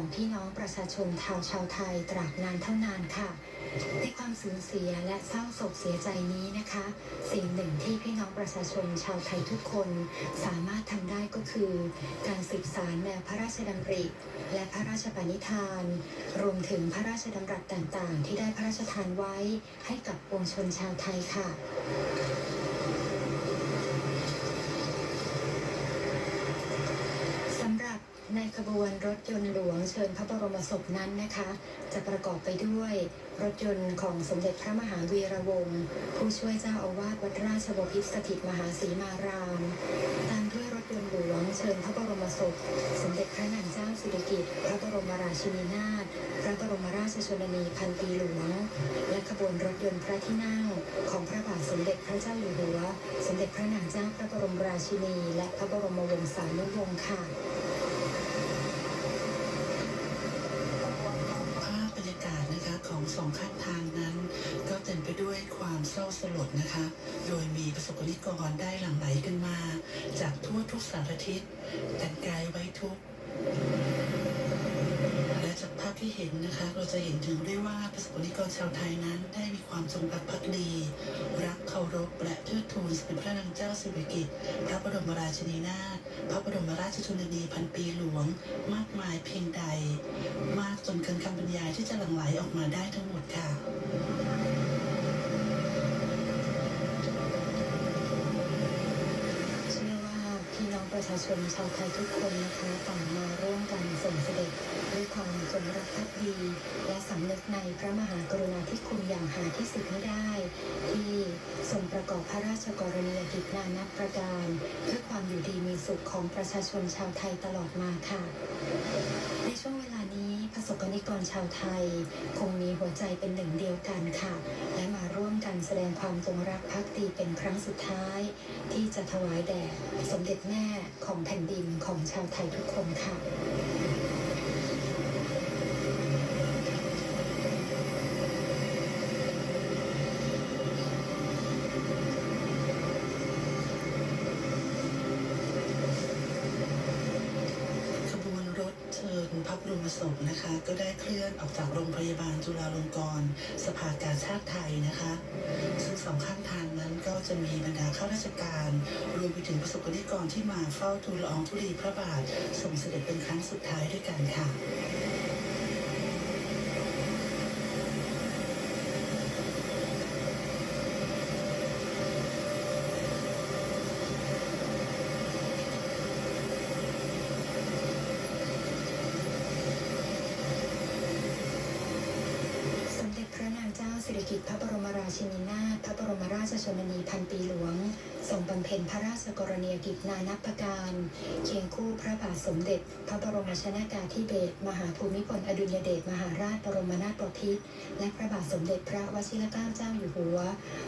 ของพี่น้องประชาชนชาวชาวไทยตราบนานเท่านานค่ะ ในความสูญเสียและเศร้าโศกเสียใจนี้นะคะ สิ่งหนึ่งที่พี่น้องประชาชนชาวไทยทุกคนสามารถทำได้ก็คือ การสืบสารแนวพระราชดำริ และพระราชปณิธาน รวมถึงพระราชดำรัสต่างๆ ที่ได้พระราชทานไว้ให้กับปวงชนชาวไทยค่ะ สำหรับใน ขบวนรถยนต์หลวงเชิญพระบรมศพนั้นนะคะ จะประกอบไปด้วยรถยนต์ของสมเด็จพระมหาวีระวงศ์ผู้ช่วยเจ้าอาวาสวัดราชบพิตรสถิตมหาศรีมาราม ตามด้วยรถยนต์หลวงเชิญพระบรมศพ สมเด็จพระนางเจ้าสิริกิติ์พระบรมราชินีนาถพระบรมราชชนนีพันปีหลวง และขบวนรถยนต์พระที่นั่งของพระบาทสมเด็จพระเจ้าอยู่หัว สมเด็จพระนางเจ้าพระบรมราชินี และพระบรมวงศานุวงศ์ค่ะ สองข้างทางนั้น ก็เต็มไปด้วยความเศร้าสลดนะคะ โดยมีประสบกรณิกรได้หลั่งไหลกันมา จากทั่วทุกสารทิศแต่งกายไว้ทุกข์และจากภาพ ที่เห็นนะคะ เราจะเห็นถึงได้ว่าประสบกรณิกรชาวไทยนั้นได้มีความจงรักภักดี รักเคารพและเทิดทูนสมเด็จพระนางเจ้าสิริกิติ์พระบรมราชินีนาถพระบรมราชชนนีพันปีหลวง มากมายเพียงใด มากจนเกินคำบรรยายที่จะหลั่งไหลออกมาได้ทั้งหมดค่ะ ประชาชนชาวไทยทุกคนนะคะต่างมาร่วมกันส่งเสด็จด้วยความจงรักภักดี และสำนึกในพระมหากรุณาธิคุณอย่างหาที่สุดไม่ได้ ที่ทรงประกอบพระราชกรณียกิจนานับประการ เพื่อความอยู่ดีมีสุขของประชาชนชาวไทยตลอดมาค่ะ ในช่วง สกนิกรชาวไทย คงมีหัวใจเป็นหนึ่งเดียวกันค่ะ และมาร่วมกันแสดงความจงรักภักดีเป็นครั้งสุดท้าย ที่จะถวายแด่สมเด็จแม่ของแผ่นดินของชาวไทยทุกคนค่ะ รมศพนะคะ ก็ได้เคลื่อนออกจากโรงพยาบาลจุฬาลงกรณ์สภากาชาติไทยนะคะ ซึ่งสองข้างทางนั้นก็จะมีบรรดาข้าราชการ รวมไปถึงประสบกรณิกรที่มาเฝ้าทูลละอองธุลีพระบาทส่งเสด็จเป็นครั้งสุดท้ายด้วยกันค่ะ สมเด็จพระนางเจ้าสิริกิติ์พ ระบรมราชินีนาถพระบรมราชชนนีพันปีหลวงทรงบำเพ็ญพระราชกรณียกิจนานับประการ เคียงคู่พระบาทสมเด็จ พระบรมชนากาธิเบศรมหาภูมิพลอดุลยเดชมหาราชบรมนาถบพิตรและพระบาทสมเด็จพระวชิรเกล้าเจ้าอยู่หัว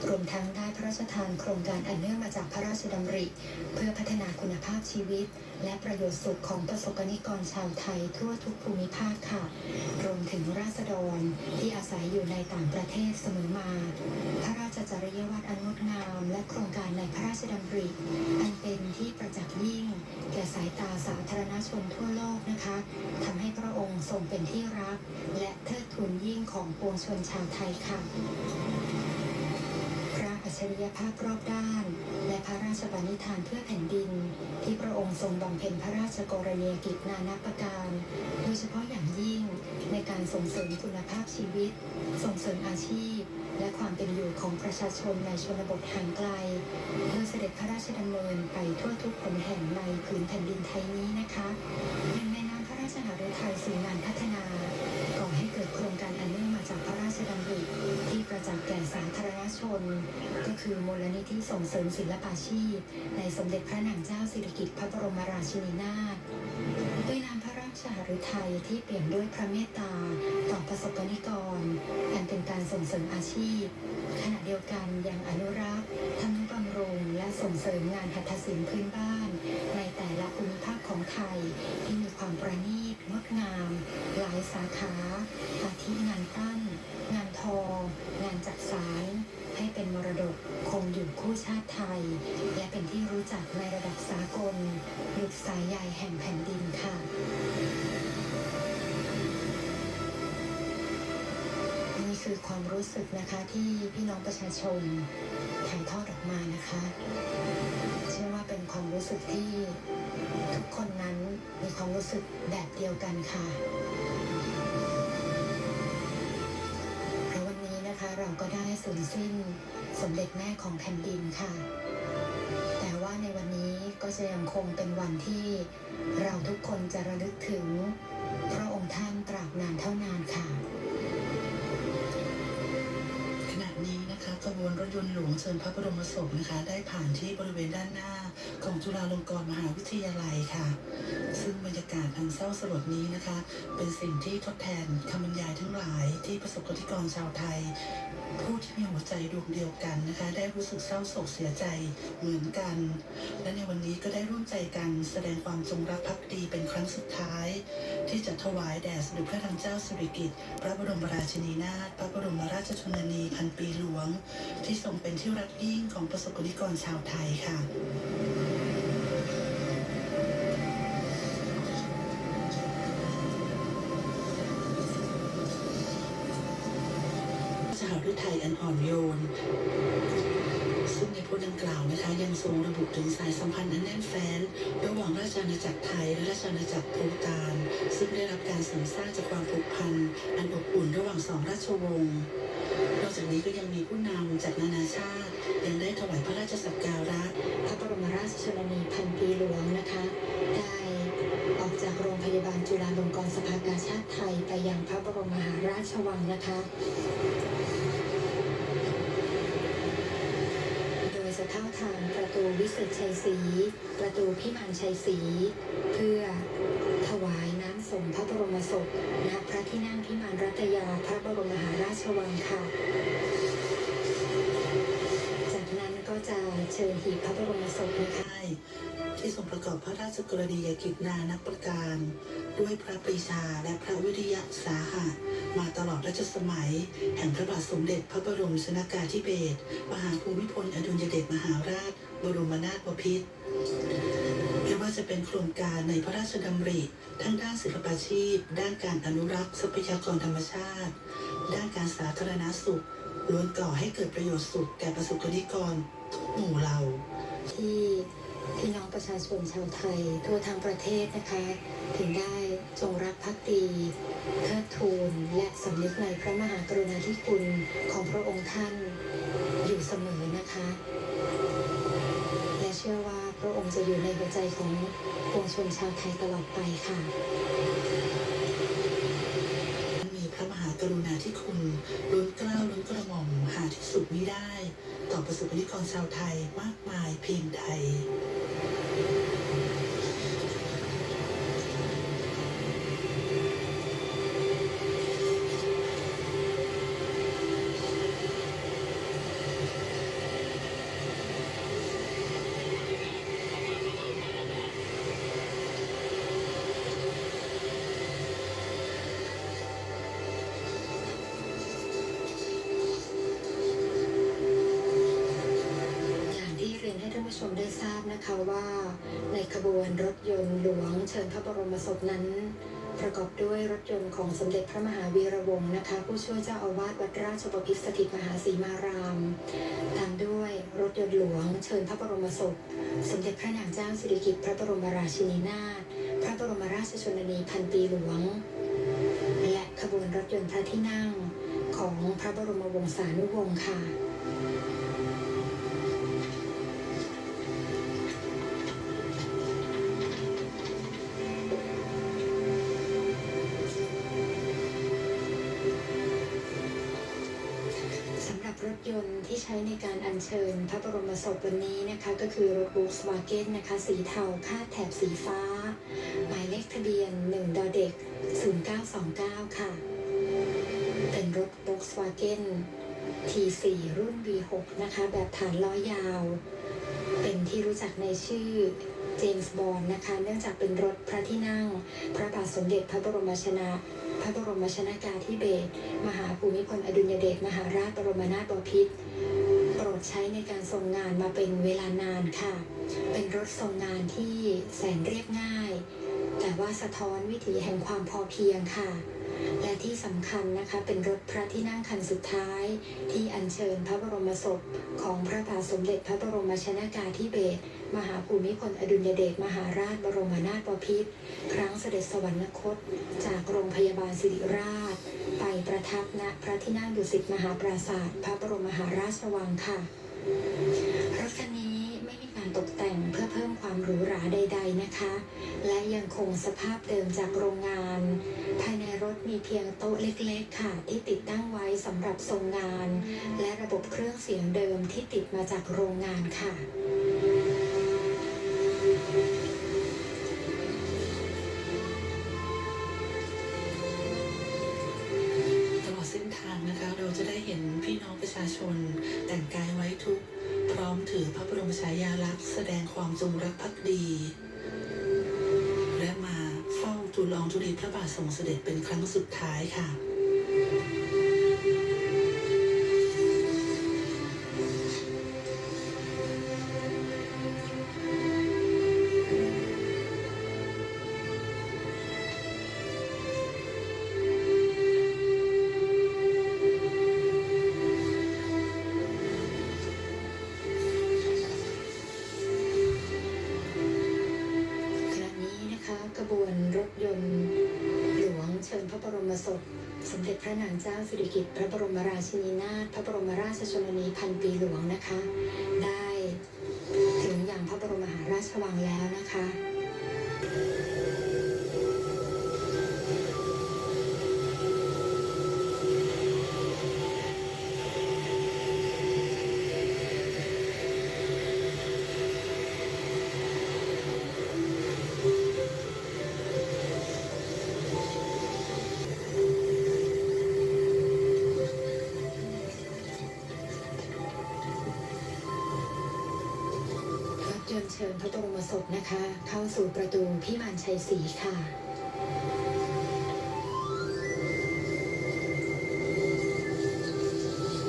รวมทั้งได้พระราชทานโครงการอันเนื่องมาจากพระราชดำริ เพื่อพัฒนาคุณภาพชีวิต และประโยชน์สุขของประสบกรณิกรชาวไทยทั่วทุกภูมิภาคค่ะ รวมถึงราษฎรที่อาศัยอยู่ในต่างประเทศเสมอมาพระราชจริยวัตรอันงดงาม และโครงการในพระราชดำริ อันเป็นที่ประจักษ์ยิ่ง แก่สายตาสาธารณชนทั่วโลกนะคะทำให้พระองค์ทรงเป็นที่รัก และเทิดทูนยิ่งของปวงชนชาวไทยค่ะพระอัจฉริยภาพรอบด้าน และพระราชบัณิธานเพื่อแผ่นดิน ที่พระองค์ทรงบำเพ็ญพระราชกรณียกิจนานาประการ โดยเฉพาะอย่างยิ่งในการส่งเสริมคุณภาพชีวิต ส่งเสริมอาชีพ และความเป็นอยู่ของประชาชนในชนบทห่างไกลโดยเสด็จพระราชดำเนินไปทั่วทุกหนแห่งในผืนแผ่นดินไทยนี้นะคะหนึ่งในน้ำพระราชหฤทัยสู่งานพัฒนาก่อให้เกิดโครงการอันเนื่องมาจากพระราชดำริที่ประจักษ์แก่สาธารณชน ก็คือมูลนิธิส่งเสริมศิลปาชีพ ในสมเด็จพระนางเจ้าสิริกิติ์พระบรมราชินีนาถามพราชหฤทัยที่เปลี่ยมด้วยพระเมตตาต่อประสบกรณิกรอันเป็นการส่งเสริมอาชีพ ขณะเดียวกันยังอนุรักษ์ทนุบำรุงและส่งเสริมงานหัตถศิลป์พื้นบ้าน ในแต่ละภูมิภาคของไทย ที่มีความประณีตงดงาม หลายสาขาอาทิงานตั้น งานทอ เป็นมรดกคงอยู่คู่ชาติไทย และเป็นที่รู้จักในระดับสากลดุจสายใหญ่แห่งแผ่นดินค่ะนี่คือความรู้สึกนะคะที่พี่น้องประชาชนถ่ายทอดออกมานะคะ เชื่อว่าเป็นความรู้สึกที่ทุกคนนั้นมีความรู้สึกแบบเดียวกันค่ะ ก็ได้สูญสิ้น สมเด็จแม่ของแผ่นดินค่ะ แต่ว่าในวันนี้ก็จะยังคงเป็นวันที่เราทุกคนจะระลึกถึง พระองค์ท่านตราบนานเท่านานค่ะ ขณะนี้นะคะขบวนรถยนต์หลวงเชิญพระบรมศพนะคะ ได้ผ่านที่บริเวณด้านหน้าของจุฬาลงกรณ์มหาวิทยาลัยค่ะ ซึ่งบรรยากาศอันเศร้าสลดนี้นะคะ เป็นสิ่งที่ทดแทนคำบรรยายทั้ง ที่ประสบกนิกรชาวไทย ผู้ที่มีหัวใจดวงเดียวกันนะคะ ได้รู้สึกเศร้าโศกเสียใจเหมือนกัน และในวันนี้ก็ได้ร่วมใจกันแสดงความจงรักภักดีเป็นครั้งสุดท้าย ที่จะถวายแด่สมเด็จพระนางเจ้าสิริกิติ์พระบรมราชินีนาถพระบรมราชชนนีพันปีหลวง ที่ทรงเป็นที่รักยิ่งของประสบกนิกรชาวไทยค่ะ สหฤทัยอันอ่อนโยน ซึ่งในโพสต์ดังกล่าวนะคะ ยังทรงระบุถึงสายสัมพันธ์อันแน่นแฟ้น ระหว่างราชอาณาจักรไทยและราชอาณาจักรพูตานซึ่งได้รับการเสริมสร้างจากความผูกพันอันอบอุ่นระหว่างสองราชวงศ์นอกจากนี้ก็ยังมีผู้นำจากนานาชาติยังได้ถวายพระราชสักการะพระบรมราชชนนีพันปีหลวงนะคะได้ออกจากโรงพยาบาลจุฬาลงกรณ์สภากาชาติไทยไปยังพระบรมมหาราชวังนะคะ โดยจะเข้า ทางประตูวิเศษชัยศรีประตูพิมานชัยศรีเพื่อถวายน้ำส่งพระบรมศพณพระที่นั่งพิมานรัตยาพระบรมมหาราชวังค่ะ จากนั้นก็จะเชิญหีบพระบรมศพนะคะได้ ที่ทรงประกอบพระราชกรณียกิจนานับประการ ด้วยพระปรีชาและพระวิริยะสาหะมาตลอดรัชสมัย แห่งพระบาทสมเด็จพระบรมชนากาธิเบศรมหาภูมิพลอดุลยเดชมหาราช บรมนาถบพิตรไม่ว่าจะเป็นโครงการในพระราชดำริ ทั้งด้านศิลปาชีพ ด้านการอนุรักษ์ทรัพยากรธรรมชาติ ด้านการสาธารณสุขล้วนก่อให้เกิดประโยชน์สุขแก่ประสบกนิกรทุกหมู่เหล่าที่ พี่น้องประชาชนชาวไทย ทั่วทั้งประเทศนะคะ ถึงได้จงรักภักดีเทิดทูนและสำนึกในพระมหากรุณาธิคุณของพระองค์ท่านอยู่เสมอนะคะ และเชื่อว่าพระองค์จะอยู่ในหัวใจของปวงชนชาวไทยตลอดไปค่ะ กรุณาที่คุณล้นเกล้าล้นกระหม่อมหาที่สุดมิได้ ต่อประสบกนิกรชาวไทยมากมายเพียงใด ผู้ชมได้ทราบนะคะว่า ในขบวนรถยนต์หลวงเชิญพระบรมศพนั้น ประกอบด้วยรถยนต์ของสมเด็จพระมหาวีระวงศ์นะคะ ผู้ช่วยเจ้าอาวาสวัดราชบพิตรสถิตมหาสีมาราม ตามด้วยรถยนต์หลวงเชิญพระบรมศพ สมเด็จพระนางเจ้าสิริกิติ์พระบรมราชินีนาถพระบรมราชชนนีพันปีหลวง และขบวนรถยนต์พระที่นั่งของพระบรมวงศานุวงศ์ค่ะ รถยนต์ที่ใช้ในการอัญเชิญพระบรมศพวันนี้นะคะ ก็คือรถ Volkswagen นะคะ สีเทาคาดแถบสีฟ้า หมายเลขทะเบียน 1 ดอเด็ก 0929 ค่ะ เป็นรถ Volkswagen T4 รุ่น V6 นะคะ แบบฐานล้อยาว เป็นที่รู้จักในชื่อเจมส์บอนด์นะคะ เนื่องจากเป็นรถพระที่นั่ง พระบาทสมเด็จพระบรมชนาก บรมชนากาธิเบศรมหาภูมิพลอดุลยเดชมหาราชบรมนาถบพิตรโปรดใช้ในการทรงงานมาเป็นเวลานานค่ะ เป็นรถทรงงานที่แสนเรียบง่าย แต่ว่าสะท้อนวิถีแห่งความพอเพียงค่ะ และ สำคัญนะคะเป็นรถพระที่นั่งคันสุดท้าย ที่อัญเชิญพระบรมศพ ของพระบาทสมเด็จพระบรมชนากาธิเบศรมหาภูมิพลอดุลยเดชมหาราชบรมนาถบพิตรครั้งเสด็จสวรรคต จากโรงพยาบาลสิริราช ไปประทับณพระที่นั่งดุสิตมหาปราศาสตร์พระบรมมหาราชวังค่ะรถคันนี้ไม่มีการตกแต่งเพื่อ หรูหราใด ๆนะคะ และยังคงสภาพเดิมจากโรงงาน ภายในรถมีเพียงโต๊ะเล็กๆ ค่ะ ที่ติดตั้งไว้สำหรับทรงงาน และระบบเครื่องเสียงเดิมที่ติดมาจากโรงงานค่ะตลอดเส้นทางนะคะ เราจะได้เห็นพี่น้องประชาชนแต่งกาย ถือพระบรมฉายาลักษณ์แสดงความจงรักภักดี และมาเฝ้าทูลลองทุลีพระบาททรงเสด็จเป็นครั้งสุดท้ายค่ะ ระนางเจ้าสิริกิติ์พระบรมราชินีนาถพระบรมราชชนนีพันปีหลวงนะคะ ได้ถึงอย่างพระบรมมหาราชวังแล้วนะคะ ญพระบรมศพนะคะ เข้าสู่ประตูพิมานชัยศรีค่ะ